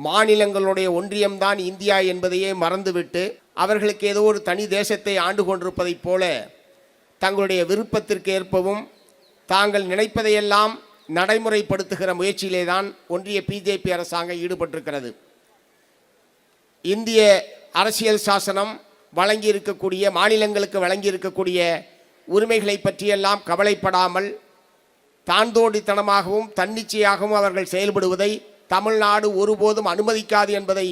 மாநிலங்களுடைய ஒன்றியம்தான் India என்பதையே மறந்துவிட்டு அவர்களுக்கு ஏதோ ஒரு தனி தேசத்தை ஆண்டு கொண்டிருப்பதைப் போல தங்களுடைய விருப்பத்திற்கு ஏற்பவும் தாங்கள் நினைப்பதையெல்லாம் நடைமுறைப்படுத்துகிற முயற்சியிலே தான் ஒன்றிய பிஜேபி அரசாங்கம் ஈடுபட்டிருக்கிறது. இந்திய அரசியல் சாசனம் வழங்கி இருக்கக்கூடிய மாநிலங்களுக்கு வழங்கி இருக்கக்கூடிய உரிமைகளை பற்றியெல்லாம் கவலைப்படாமல் தாந்தோடித்தனமாகவும் தன்னிச்சையாகவும் அவர்கள் செயல்படுவதை தமிழ்நாடு ஒருபோதும் அனுமதிக்காது என்பதை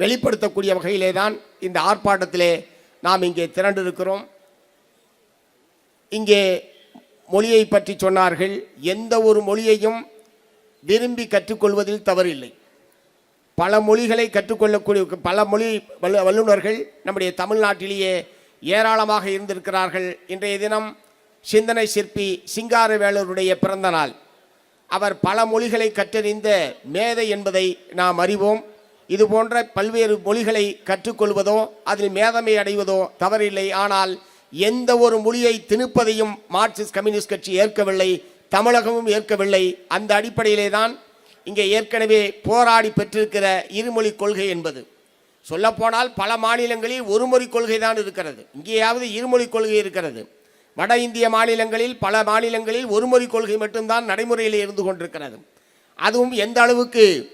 வெளிப்படுத்தக்கூடிய வகையிலே தான் இந்த ஆர்ப்பாட்டத்திலே நாம் இங்கே திரண்டிருக்கிறோம். இங்கே மொழியை பற்றி சொன்னார்கள். எந்த ஒரு மொழியையும் விரும்பி கற்றுக்கொள்வதில் தவறில்லை. பல மொழிகளை கற்றுக்கொள்ளக்கூடிய பல மொழி வல்லு வல்லுநர்கள் நம்முடைய தமிழ்நாட்டிலேயே ஏராளமாக இருந்திருக்கிறார்கள். இன்றைய தினம் சிந்தனை சிற்பி சிங்காரவேலருடைய பிறந்த நாள். அவர் பல மொழிகளை கற்றறிந்த மேதை என்பதை நாம் அறிவோம். இது போன்ற பல்வேறு மொழிகளை கற்றுக்கொள்வதோ அதில் மேதமை அடைவதோ தவறில்லை. ஆனால் எந்த ஒரு மொழியை திணிப்பதையும் மார்க்சிஸ்ட் கம்யூனிஸ்ட் கட்சி ஏற்கவில்லை தமிழகமும் ஏற்கவில்லை. அந்த அடிப்படையிலே தான் இங்கே ஏற்கனவே போராடி பெற்றிருக்கிற இருமொழி கொள்கை என்பது. சொல்லப்போனால் பல மாநிலங்களில் ஒருமொழி கொள்கை தான் இருக்கிறது. இங்கேயாவது இருமொழி கொள்கை இருக்கிறது. வட இந்திய மாநிலங்களில் பல மாநிலங்களில் ஒருமொழி கொள்கை மட்டும்தான் நடைமுறையில் இருந்து கொண்டிருக்கிறது. அதுவும் எந்த அளவுக்கு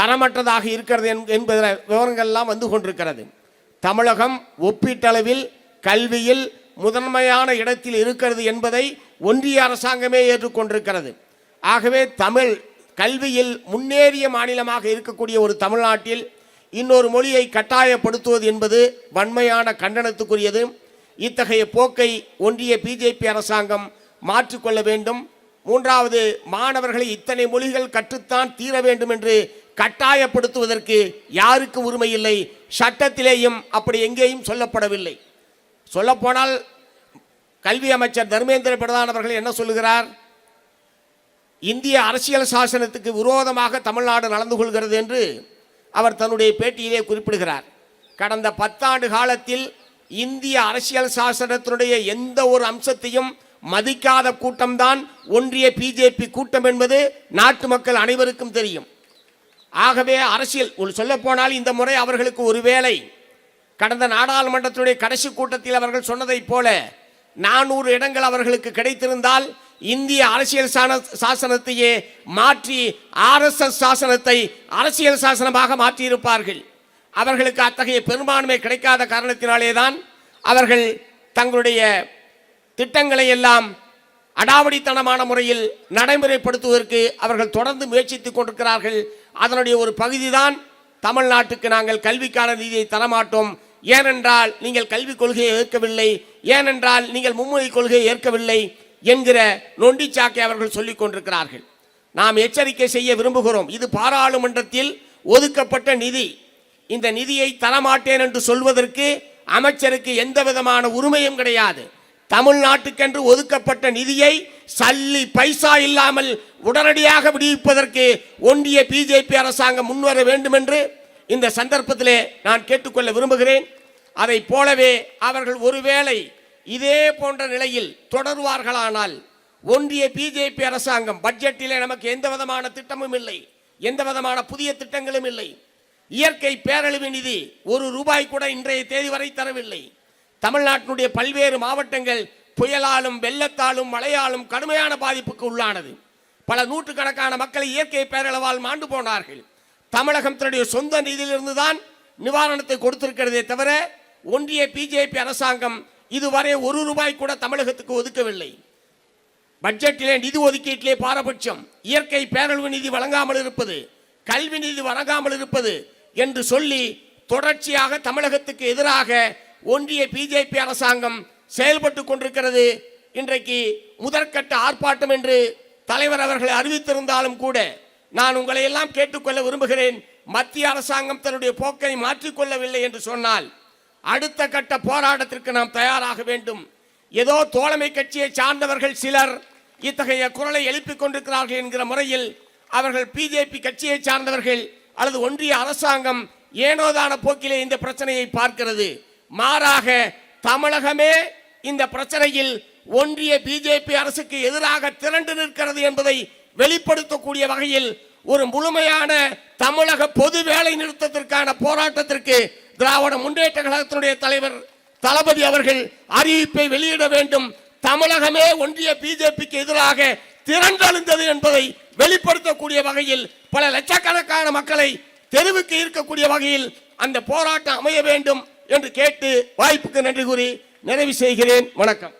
தரமற்றதாக இருக்கிறது என்- விவரங்கள்லாம் வந்து கொண்டிருக்கிறது. தமிழகம் ஒப்பீட்டளவில் கல்வியில் முதன்மையான இடத்தில் இருக்கிறது என்பதை ஒன்றிய அரசாங்கமே ஏற்றுக்கொண்டிருக்கிறது. ஆகவே தமிழ் கல்வியில் முன்னேறிய மாநிலமாக இருக்கக்கூடிய ஒரு தமிழ்நாட்டில் இன்னொரு மொழியை கட்டாயப்படுத்துவது என்பது வன்மையான கண்டனத்துக்குரியது. இத்தகைய போக்கை ஒன்றிய பிஜேபி அரசாங்கம் மாற்றிக்கொள்ள வேண்டும். மூன்றாவது மாணவர்களை இத்தனை மொழிகள் கற்றுத்தான் தீர வேண்டும் என்று கட்டாயப்படுத்துவதற்கு யாருக்கு உரிமை இல்லை சட்டத்திலேயும் அப்படி எங்கேயும் சொல்லப்படவில்லை. சொல்லப்போனால் கல்வி அமைச்சர் தர்மேந்திர பிரதான் அவர்கள் என்ன சொல்லுகிறார்? இந்திய அரசியல் சாசனத்துக்கு விரோதமாக தமிழ்நாடு நடந்து கொள்கிறது என்று அவர் தன்னுடைய பேட்டியிலே குறிப்பிடுகிறார். கடந்த பத்தாண்டு காலத்தில் இந்திய அரசியல் சாசனத்தினுடைய எந்த ஒரு அம்சத்தையும் மதிக்காத கூட்டம்தான் ஒன்றிய பிஜேபி கூட்டம் என்பது நாட்டு மக்கள் அனைவருக்கும் தெரியும். ஆகவே அரசியல் சொல்ல போனால் இந்த முறை அவர்களுக்கு ஒருவேளை கடந்த நாடாளுமன்றத்துடைய கடைசி கூட்டத்தில் அவர்கள் சொன்னதைப் போல நானூறு இடங்கள் அவர்களுக்கு கிடைத்திருந்தால் இந்திய அரசியல் சாசனத்தையே மாற்றி ஆர்எஸ்எஸ் சாசனத்தை அரசியல் சாசனமாக மாற்றியிருப்பார்கள். அவர்களுக்கு அத்தகைய பெரும்பான்மை கிடைக்காத காரணத்தினாலே தான் அவர்கள் தங்களுடைய திட்டங்களை எல்லாம் அடாவடித்தனமான முறையில் நடைமுறைப்படுத்துவதற்கு அவர்கள் தொடர்ந்து முயற்சித்துக் கொண்டிருக்கிறார்கள். அதனுடைய ஒரு பகுதிதான் தமிழ்நாட்டுக்கு நாங்கள் கல்விக்கான நிதியை தரமாட்டோம். ஏனென்றால் நீங்கள் கல்விக் கொள்கையை ஏற்கவில்லை ஏனென்றால் நீங்கள் மும்மொழி கொள்கையை ஏற்கவில்லை என்கிற நொண்டிச்சாக்கை அவர்கள் சொல்லிக் கொண்டிருக்கிறார்கள். நாம் எச்சரிக்கை செய்ய விரும்புகிறோம். இது பாராளுமன்றத்தில் ஒதுக்கப்பட்ட நிதி. இந்த நிதியை தரமாட்டேன் என்று சொல்வதற்கு அமைச்சருக்கு எந்த விதமான உரிமையும் கிடையாது. தமிழ்நாட்டுக்கென்று ஒதுக்கப்பட்ட நிதியை சல்லி பைசா இல்லாமல் உடனடியாக விடுவிப்பதற்கு ஒன்றிய பிஜேபி அரசாங்கம் முன்வர வேண்டும் என்று இந்த சந்தர்ப்பத்திலே நான் கேட்டுக்கொள்ள விரும்புகிறேன். அதைப் போலவே அவர்கள் ஒருவேளை இதே போன்ற நிலையில் தொடர்வார்களானால் ஒன்றிய பிஜேபி அரசாங்கம் பட்ஜெட்டிலே நமக்கு எந்த விதமான திட்டமும் இல்லை. எந்த விதமான புதிய திட்டங்களும் இல்லை. இயற்கை பேரழிவு நிதி ஒரு ரூபாய் கூட இன்றைய தேதி வரை தரவில்லை. தமிழ்நாட்டினுடைய பல்வேறு மாவட்டங்கள் புயலாலும் வெள்ளத்தாலும் மழையாலும் கடுமையான பாதிப்புக்கு உள்ளானது. பல நூற்றுக்கணக்கான மக்கள் இயற்கை பேரளவால் மாண்டு போனார்கள். தமிழகம் தன்னுடைய சொந்த நிதியிலிருந்து தான் நிவாரணத்தை கொடுத்திருக்கிறதே தவிர ஒன்றிய பிஜேபி அரசாங்கம் இதுவரை ஒரு ரூபாய் கூட தமிழகத்துக்கு ஒதுக்கவில்லை. பட்ஜெட்டிலே நிதி ஒதுக்கீட்டிலே பாரபட்சம். இயற்கை பேரழிவு நிதி வழங்காமல் இருப்பது கல்வி நிதி வழங்காமல் இருப்பது என்று சொல்லி தொடர்ச்சியாக தமிழகத்துக்கு எதிராக ஒன்றிய பிஜேபி அரசாங்கம் செயல்பட்டு கொண்டிருக்கிறது. இன்றைக்கு முதற்கட்ட ஆர்ப்பாட்டம் என்று தலைவர் அவர்கள் அறிவித்திருந்தாலும் கூட நான் உங்களை எல்லாம் கேட்டுக்கொள்ள விரும்புகிறேன். மத்திய அரசாங்கம் தன்னுடைய போக்கை மாற்றிக்கொள்ளவில்லை என்று சொன்னால் அடுத்த கட்ட போராட்டத்திற்கு நாம் தயாராக வேண்டும். ஏதோ தோழமை கட்சியை சார்ந்தவர்கள் சிலர் இத்தகைய குரலை எழுப்பிக் கொண்டிருக்கிறார்கள் என்கிற முறையில் அவர்கள் பிஜேபி கட்சியை சார்ந்தவர்கள் அல்லது ஒன்றிய அரசாங்கம் ஏனோதான போக்கிலே இந்த பிரச்சனையை பார்க்கிறது. மாறாக தமிழகமே இந்த பிரச்சனையில் ஒன்றிய பிஜேபி அரசுக்கு எதிராக திரண்டு நிற்கிறது என்பதை வெளிப்படுத்தக்கூடிய வகையில் ஒரு முழுமையான தமிழக பொது வேலை நிறுத்தத்திற்கான போராட்டத்திற்கு திராவிட முன்னேற்ற கழகத்தினுடைய தலைவர் தளபதி அவர்கள் அறிவிப்பை வெளியிட வேண்டும். தமிழகமே ஒன்றிய பிஜேபிக்கு எதிராக திரண்டெழுந்தது என்பதை வெளிப்படுத்தக்கூடிய வகையில் பல லட்சக்கணக்கான மக்களை தெருவுக்கு ஈர்க்கக்கூடிய வகையில் அந்த போராட்டம் அமைய வேண்டும் என்று கேட்டு வாய்ப்புக்கு நன்றி கூறி நிறைவு செய்கிறேன். வணக்கம்.